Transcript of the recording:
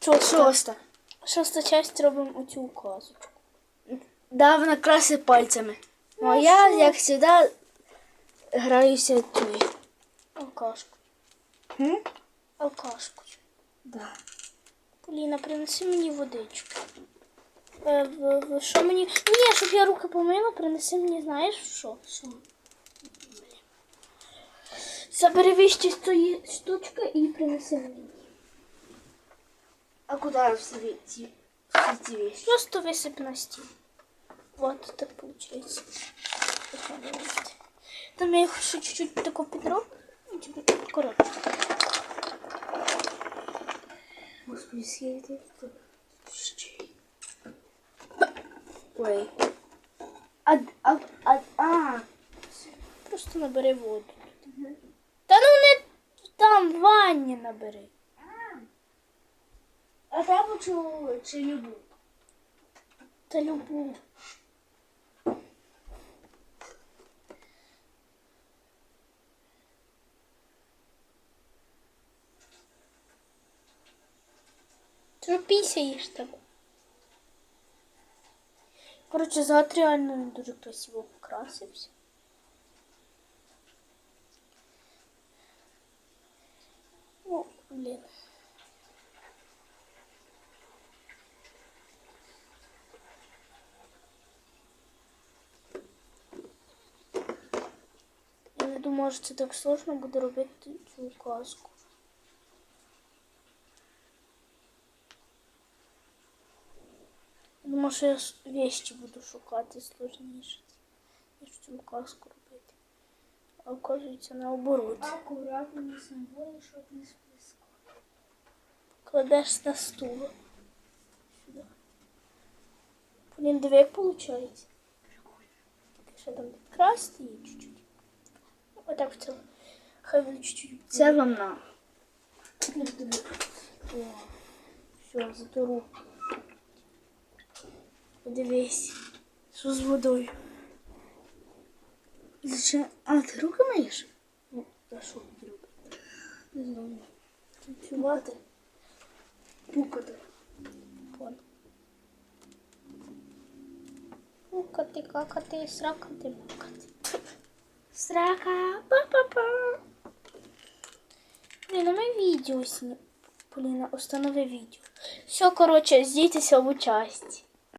Шоста. Шоста. Часть робимо оцю указочку. Да, вона красить пальцями. Ну, а Ну, я, що? як завжди, граюся тою. Алкашку. Хм? Алкашку. Да. Поліна, принеси мені водичку. Е, в, в, що мені. Ні, щоб я руки помила, принеси мені, знаєш що? Що? Забери вище з тої штучки і принеси мені. А куди всі ві- ці, всі ці вещи? Просто висип на стіл. Вот так получается. Там я їх ще чуть-чуть тако підроб. Ну, типу, коротше. Господи, скільки тут щей. Ой. А, а, а, а. Просто набери воду. Та ну не там в ванні набери. А там чи, чи любу? Та любу. Ти ж пісяєш тебе. Коротше, завтра реально він дуже красиво покрасився. О, блін. думала, що це так сложно буде робити цю казку. Я думала, що я с- вещи буду шукати сложніше, ніж цю казку робити. А оказується наоборот. Акуратно не самбої, щоб не сплескало. Кладеш на стул. Сюди. Блін, диви, як виходить. Ще там підкрасти її чуть-чуть. Ну, Отак в цілому. Хай буде чуть-чуть. Це вам на. О, все, заберу. Подивись. Що з водою? Зачем? А, ти руки миєш? Ну, за що тобі робити? Не знаю. Танцювати. Пукати. Вон. Пукати, какати, сракати, букати. Срака. Па-па-па. Блін, а ми відео сні. Поліна, установи відео. Все, коротше, здійтеся в участі.